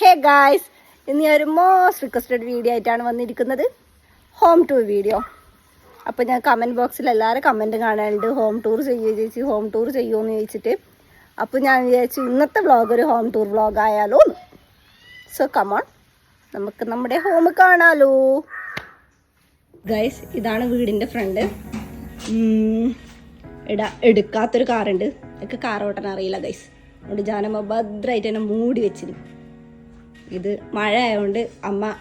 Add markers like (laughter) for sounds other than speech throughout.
Hey guys ഇന്ന് ഞാൻ ഒരു മോസ്റ്റ് റിക്വസ്റ്റഡ് വീഡിയോ ആയിട്ടാണ് വന്നിരിക്കുന്നത്. ഹോം ടൂർ വീഡിയോ അപ്പോൾ ഞാൻ കമന്റ് ബോക്സിൽ എല്ലാവരും കമന്റ് കാണാനുണ്ട്. ഹോം ടൂർ ചെയ്യുമോ ചേച്ചി ഹോം ടൂർ ചെയ്യുമോ എന്ന് ചോദിച്ചിട്ട്. അപ്പോൾ ഞാൻ വിചാരിച്ചു ഇന്നത്തെ വ്ളോഗ് ഒരു ഹോം ടൂർ വ്ളോഗ് ആയാലോ സോ കമോൺ നമുക്ക് നമ്മുടെ ഹോം കാണാലോ. ഗൈസ് ഇതാണ് വീടിന്റെ ഫ്രണ്ട് ഇടാ എടുക്കാത്തൊരു കാറുണ്ട് എനിക്ക് കാർ ഓട്ടാൻ അറിയില്ല ഗൈസ് അതുകൊണ്ട് ജാനമ്മ ഭദ്രമായിട്ട് എന്നെ മൂടി വെച്ചിരുന്നു ഇത് മഴ ആയതുകൊണ്ട് അമ്മ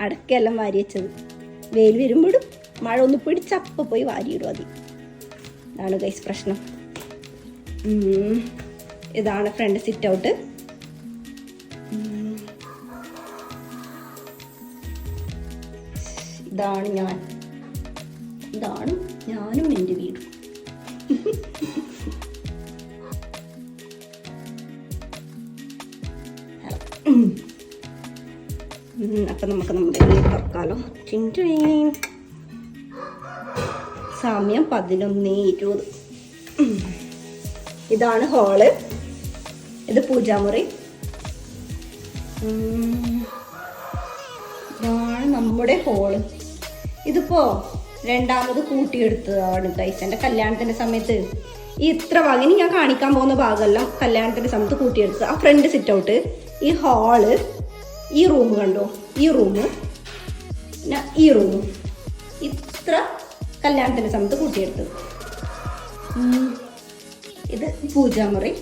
അടക്കെല്ലാം വാരി വെച്ചത്. വെയിൽ വരുമ്പോഴും മഴ ഒന്ന് പിടിച്ചപ്പ പോയി വാരിയിടും അതി ഇതാണ് ഗൈസ് പ്രശ്നം. ഇതാണ് ഫ്രണ്ട് സിറ്റ് ഔട്ട് ഇതാണ് ഞാൻ. ഇതാണ് ഞാനും എന്റെ വീടും. (laughs) അപ്പൊ നമുക്ക് നമ്മുടെ തുറക്കാലോ. Tin tin. സമയം പതിനൊന്ന് ഇരുപത്. ഇതാണ് ഹോൾ. ഇത് പൂജാമുറി. ഇതാണ് നമ്മുടെ ഹോൾ. ഇതിപ്പോ രണ്ടാമത് കൂട്ടിയെടുത്തതാണ് ഗൈസ് എന്റെ കല്യാണത്തിന്റെ സമയത്ത് ഈ ഇത്ര ഭാഗം. ഇനി ഞാൻ കാണിക്കാൻ പോകുന്ന ഭാഗമെല്ലാം കല്യാണത്തിന്റെ സമയത്ത് കൂട്ടിയെടുത്തത് ആ ഫ്രണ്ട് സിറ്റ് ഔട്ട് ഈ ഹാൾ ഈ റൂം കണ്ടോ? ഈ റൂം പിന്നെ ഈ റൂം ഇത്ര കല്യാണത്തിന്റെ സമയത്ത് കൂട്ടിയെടുത്തത് ഉം. ഇത് പൂജാമുറി.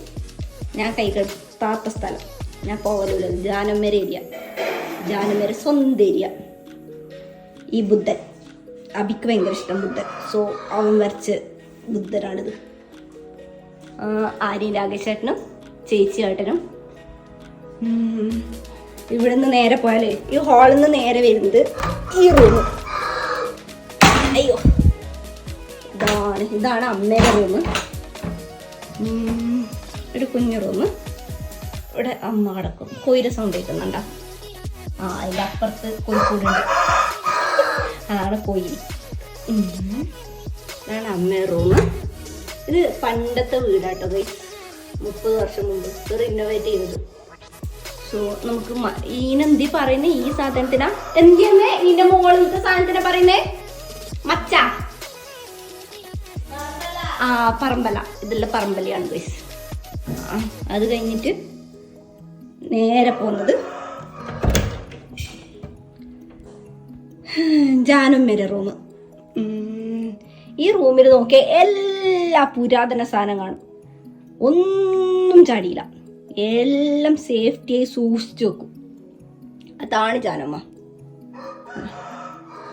ഞാൻ കൈ കെട്ടാത്ത സ്ഥലം. ഞാൻ പോകലുള്ളത് ജാനമ്മര ഏരിയ ജാനമ്മര സ്വന്തം ഏരിയ ഈ ബുദ്ധൻ. അബിക്ക് ഭയങ്കര ഇഷ്ടം ബുദ്ധൻ. സോ അവൻ വരച്ച ബുദ്ധനാണിത്. ആര്യ രാകേശേട്ടനും ചേച്ചി ഏട്ടനും. ഇവിടുന്ന് നേരെ പോയാലേ ഈ ഹാളിൽ നിന്ന് നേരെ വരുന്നത് ഈ റൂം അയ്യോ. ഇതാണ് ഇതാണ് അമ്മയുടെ റൂം ഒരു കുഞ്ഞു റൂം ഇവിടെ അമ്മ കിടക്കും. കൊയിര സൗണ്ട് കേൾക്കുന്നുണ്ടോ? ആ അതിന്റെ അപ്പുറത്ത് കോഴിക്കൂടുണ്ട്. അതാണ് കോഴി ഇതാണ് അമ്മയുടെ റൂം ഇത് പണ്ടത്തെ വീടാട്ടോ മുപ്പത് വർഷം മുമ്പ്. ഇത് റിനോവേറ്റ് ചെയ്തത്. സോ നമുക്ക് ഈനെന്തി പറയുന്നേ? ഈ സാധനത്തിനാ. എന്തിയെന്നേ ഇതിന്റെ മുകളിലത്തെ സാധനത്തിനാ പറയുന്നേ? മച്ച. ആ പറമ്പല. ഇതെല്ലാം പറമ്പലയാണ് ഗൈസ് അത് കഴിഞ്ഞിട്ട് നേരെ പോകുന്നത് ജാനുമ്മേരെ റൂം ഈ റൂമിൽ നോക്കിയ എല്ലാ പുരാതന സാധനം കാണും. ഒന്നും ചാടിയില്ല. എല്ലാം സേഫ്റ്റിയായി സൂക്ഷിച്ചു വെക്കും. അതാണ് ജാനമ്മ.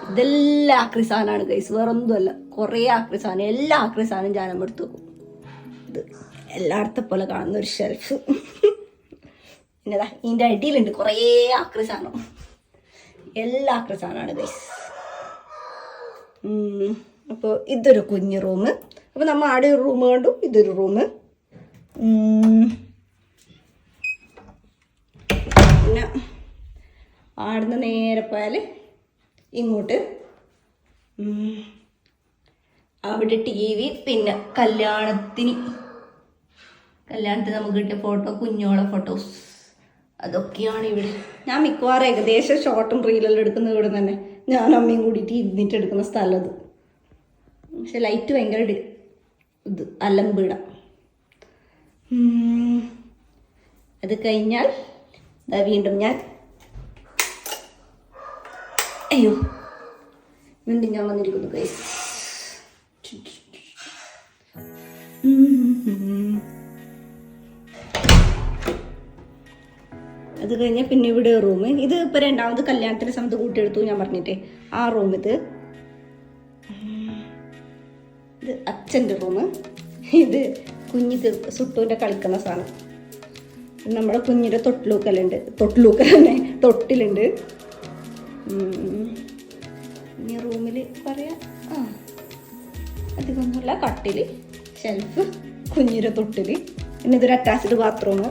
ഇതെല്ലാം ആക്രി സാധനമാണ് വേറെ വേറൊന്നുമല്ല. കുറേ ആക്രി സാധനം എല്ലാ ആക്രി സാധനം ജാനമ്മ എടുത്ത് വെക്കും. ഇത് എല്ലായിടത്തെ പോലെ കാണുന്ന ഒരു ഷെൽഫ് പിന്നെതാ ഇതിന്റെ അടിയിലുണ്ട് കുറേ ആക്രി സാധനം. എല്ലാ ആക്രി സാധനമാണ് കൈസ് അപ്പോൾ ഇതൊരു കുഞ്ഞു റൂം അപ്പോൾ നമ്മൾ ആടെ ഒരു റൂം കണ്ടു. ഇതൊരു റൂം പിന്നെ ആടുന്ന് നേരെ പോയാൽ ഇങ്ങോട്ട്. അവിടെ ടി വി പിന്നെ കല്യാണത്തിന്. കല്യാണത്തിന് നമുക്ക് കിട്ടിയ ഫോട്ടോ കുഞ്ഞോളെ ഫോട്ടോസ് അതൊക്കെയാണ് ഇവിടെ. ഞാൻ മിക്കവാറും ഏകദേശം ഷോർട്ടും റീലെല്ലാം എടുക്കുന്ന ഇവിടെ തന്നെ. ഞാൻ അമ്മയും കൂടിയിട്ട് ഇരുന്നിട്ട് എടുക്കുന്ന സ്ഥലം അത്. പക്ഷെ ലൈറ്റ് ഭയങ്കര ഇത് അലമ്പിട. അത് കഴിഞ്ഞാൽ വീണ്ടും ഞാൻ. അയ്യോ. വീണ്ടും ഞാൻ വന്നിരിക്കുന്നു ഗൈസ് അത് കഴിഞ്ഞാൽ പിന്നെ ഇവിടെ റൂം ഇത് ഇപ്പൊ രണ്ടാമത് കല്യാണത്തിന്റെ സമയത്ത് കൂട്ടിയെടുത്തു ഞാൻ പറഞ്ഞിട്ടേ. ആ റൂം ഇത്. ഇത് അച്ഛന്റെ റൂം ഇത് കുഞ്ഞിക്ക് സുട്ടുവിന്റെ കളിക്കുന്ന സാധനം. നമ്മുടെ കുഞ്ഞിന്റെ തൊട്ടിലൂക്കലുണ്ട്. തൊട്ടിലൂക്കൽ തന്നെ തൊട്ടിലുണ്ട് ഇനി റൂമിൽ പറയാം. ആ. അധികമൊന്നുമില്ല. കട്ടിൽ ഷെൽഫ് കുഞ്ഞിന്റെ തൊട്ടിൽ പിന്നെ ഇതൊരു അറ്റാച്ച്ഡ് ബാത്റൂം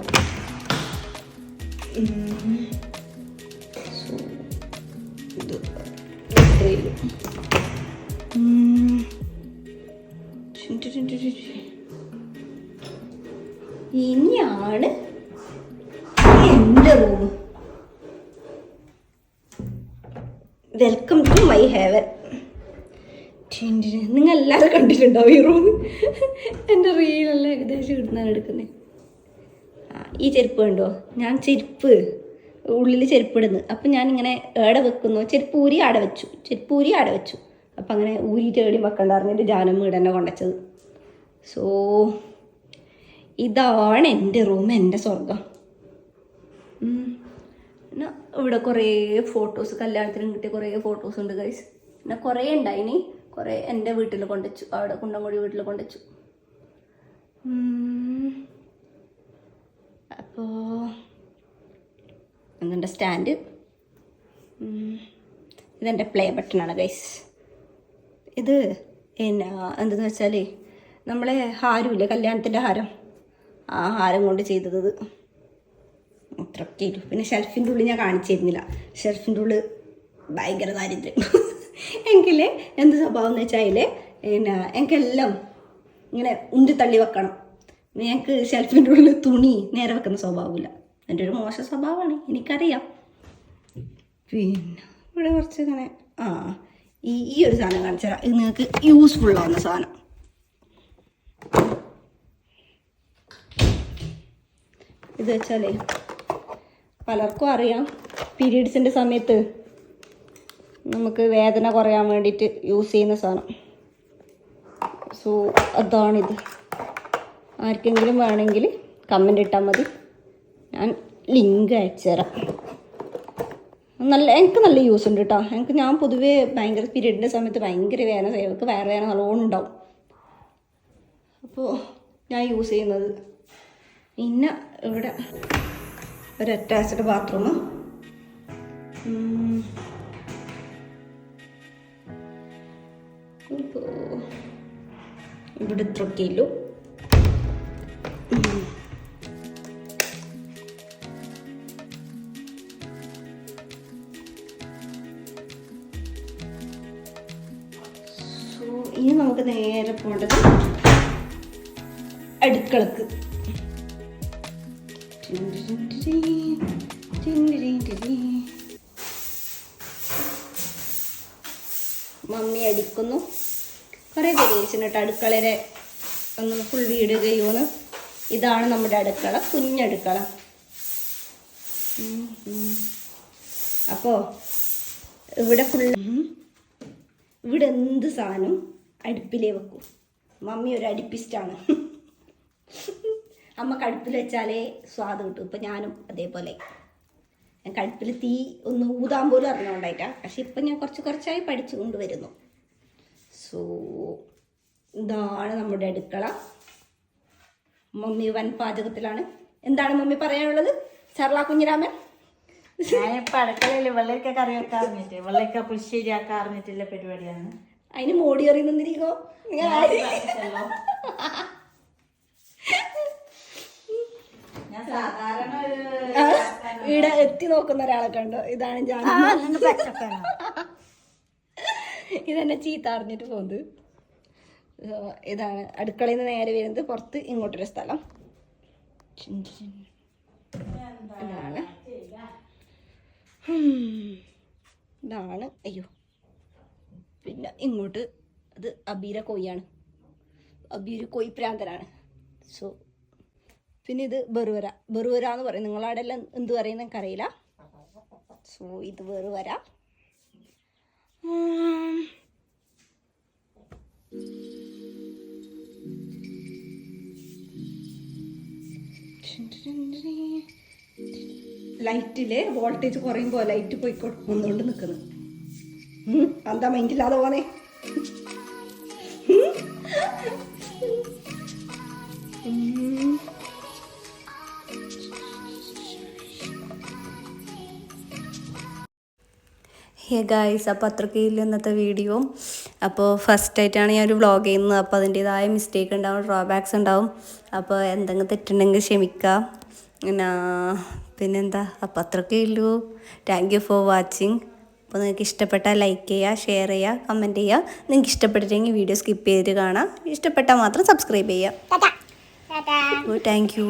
ഇത്. ഇത്രയും എന്റെ room. Welcome to my haven നിങ്ങൾ എല്ലാവരും കണ്ടിട്ടുണ്ടാവും ഈ റൂം എന്റെ റീലെല്ലാം ഏകദേശം ഇടുന്നാണ് എടുക്കുന്നത് ഈ ചെരുപ്പ് കണ്ടോ? ഞാൻ ചെരുപ്പ് ഉള്ളിൽ ചെരുപ്പ് ഇടുന്നു. അപ്പം ഞാനിങ്ങനെ ഏടെ വെക്കുന്നു? ചെരുപ്പ് ഊരി ആടെ വെച്ചു. ചെരുപ്പ് ഊരി ആടെ വെച്ചു. അപ്പം അങ്ങനെ ഊരി തേടി വെക്കണ്ടായിരുന്നു. പറഞ്ഞിട്ട് ജാനം വീട് തന്നെ കൊണ്ടുവച്ചത് സോ ഇതാണ് എന്റെ റൂം എന്റെ സ്വർഗം. പിന്നെ ഇവിടെ കുറേ ഫോട്ടോസ് കല്യാണത്തിന് കിട്ടിയ കുറേ ഫോട്ടോസ് ഉണ്ട് ഗൈസ് പിന്നെ കുറേ ഉണ്ടായിനി. കുറേ എന്റെ വീട്ടിൽ കൊണ്ടുവച്ചു. അവിടെ കുണ്ടംകുടി വീട്ടിൽ കൊണ്ടുവച്ചു. അപ്പോൾ ഇതെന്റെ സ്റ്റാൻഡ് ഇതെന്റെ പ്ലേ ബട്ടണാണ് ഗൈസ് ഇത് എന്നാ എന്തെന്ന് വെച്ചാൽ നമ്മളെ ഹാരമില്ലേ കല്യാണത്തിന്റെ ഹാരം? ആ ഹാരം കൊണ്ട് ചെയ്തത് അത്രയൊക്കെ ഇരു പിന്നെ ഷെൽഫിന്റെ ഉള്ളിൽ ഞാൻ കാണിച്ചിരുന്നില്ല. ഷെൽഫിന്റെ ഉള്ളിൽ ഭയങ്കര ദാരിദ്ര്യം. എങ്കിൽ എന്ത് സ്വഭാവം എന്ന് വെച്ചാൽ പിന്നെ എനിക്കെല്ലാം ഇങ്ങനെ ഉന്തി തള്ളി വെക്കണം ഞങ്ങൾക്ക് ഷെൽഫിന്റെ ഉള്ളിൽ തുണി നേരെ വെക്കുന്ന സ്വഭാവമില്ല. എന്റെ ഒരു മോശം സ്വഭാവമാണ് എനിക്കറിയാം. പിന്നെ ഇവിടെ കുറച്ച് ഇങ്ങനെ ആ ഈ ഈ ഒരു സാധനം കാണിച്ചു തരാം. ഇത് നിങ്ങൾക്ക് യൂസ്ഫുൾ ആവുന്ന സാധനം. ഇത് വെച്ചാലേ പലർക്കും അറിയാം. പീരീഡ്സിന്റെ സമയത്ത് നമുക്ക് വേദന കുറയാൻ വേണ്ടിയിട്ട് യൂസ് ചെയ്യുന്ന സാധനം. സോ അതാണിത്. ആർക്കെങ്കിലും വേണമെങ്കിൽ കമന്റ് ഇട്ടാൽ മതി. ഞാൻ ലിങ്ക് അയച്ചു തരാം. നല്ല എനിക്ക് നല്ല യൂസ് ഉണ്ട് കേട്ടോ എനിക്ക് ഞാൻ പൊതുവേ ഭയങ്കര പീരീഡിന്റെ സമയത്ത് ഭയങ്കര വേദന എനിക്ക് വേറെ വേദന നല്ലോണം ഉണ്ടാവും. അപ്പോൾ ഞാൻ യൂസ് ചെയ്യുന്നത്. പിന്നെ ഇവിടെ ഒരു അറ്റാച്ച്ഡ് ബാത്റൂം ഇവിടെ ഇത്രയൊക്കെ ഇല്ലു ഇനി നമുക്ക് നേരെ പോകേണ്ടത് അടുക്കളക്ക്. മമ്മി അടിക്കുന്നു. കുറേ പേര് അടുക്കളരെ ഒന്ന് ഫുൾ വീഡിയോ ചെയ്യുമെന്ന് ഇതാണ് നമ്മുടെ അടുക്കള കുഞ്ഞടുക്കള. അപ്പോ ഇവിടെ ഫുൾ ഇവിടെ എന്ത് സാധനം അടുപ്പിലേ വെക്കും? മമ്മി ഒരു അടുപ്പിസ്റ്റാണ്. അമ്മയ്ക്ക് അടുപ്പിൽ വെച്ചാലേ സ്വാദ് കിട്ടും. ഇപ്പം ഞാനും അതേപോലെ. ഞാൻ കടുപ്പിൽ തീ ഒന്ന് ഊതാൻ പോലും അറിഞ്ഞുകൊണ്ടായിട്ടാണ് പക്ഷെ ഇപ്പം ഞാൻ കുറച്ച് കുറച്ചായി പഠിച്ചു കൊണ്ടുവരുന്നു. സോ ഇതാണ് നമ്മുടെ അടുക്കള. മമ്മി വൻ പാചകത്തിലാണ്. എന്താണ് മമ്മി പറയാനുള്ളത്? സർള കുഞ്ഞിരാമൻ. ഞാനിപ്പോ അടുക്കളയിൽ വെള്ളരിക്ക കറി വെക്കാൻ അറിഞ്ഞിട്ട് വെള്ളരിക്ക പുളിശ്ശേരി ആക്കാൻ അറിഞ്ഞിട്ടുള്ള പരിപാടിയാണ്. അതിന് മോടി അറിയുന്നിരിക്കോ ഞാൻ സാധാരണ ഒരു ഇവിടെ നോക്കുന്ന ഒരാളൊക്കെ ഉണ്ട് ഇതാണ് ഞാൻ. (laughs) ഇതെന്നെ ചീത്ത അറിഞ്ഞിട്ട് പോകുന്നത്. ഇതാണ് അടുക്കളയിൽ നിന്ന് നേരെ വരുന്നത്. പുറത്ത് ഇങ്ങോട്ടൊരു സ്ഥലം. ഇതാണ്. ഇതാണ്. അയ്യോ. പിന്നെ ഇങ്ങോട്ട് അത് അബീര കോയിയാണ്. അബീര് കോയി പ്രാന്തരാണ് സോ പിന്നെ ഇത് ബെറുവര. ബെറുവര എന്ന് പറയും. നിങ്ങളവിടെ എല്ലാം എന്ത് പറയുന്ന എനിക്കറിയില്ല. സോ ഇത് വേറെ വരാം. ലൈറ്റിൽ വോൾട്ടേജ് കുറയുമ്പോ ലൈറ്റ് പോയി കൊടുക്കുന്നോണ്ട് നിൽക്കുന്നു എന്താ മൈൻഡില്ലാതെ പോന്നെ? ഹേ ഗായ്സ് അപ്പോൾ അത്രയ്ക്കില്ല ഇന്നത്തെ വീഡിയോ. അപ്പോൾ ഫസ്റ്റ് ആയിട്ടാണ് ഞാൻ ഒരു വ്ളോഗ് ചെയ്യുന്നത്. അപ്പോൾ അതിന്റേതായ മിസ്റ്റേക്ക് ഉണ്ടാവും ഡ്രോബാക്സ് ഉണ്ടാവും. അപ്പോൾ എന്തെങ്കിലും തെറ്റുണ്ടെങ്കിൽ ക്ഷമിക്കുക. പിന്നെ പിന്നെന്താ? അപ്പോൾ അത്രയ്ക്കേ ഉള്ളൂ. താങ്ക് യു ഫോർ വാച്ചിങ് അപ്പോൾ നിങ്ങൾക്ക് ഇഷ്ടപ്പെട്ടാൽ ലൈക്ക് ചെയ്യുക ഷെയർ ചെയ്യുക കമന്റ് ചെയ്യുക. നിങ്ങൾക്ക് ഇഷ്ടപ്പെട്ടിട്ടെങ്കിൽ വീഡിയോ സ്കിപ്പ് ചെയ്തിട്ട് കാണാം ഇഷ്ടപ്പെട്ടാൽ മാത്രം സബ്സ്ക്രൈബ് ചെയ്യുക. Thank you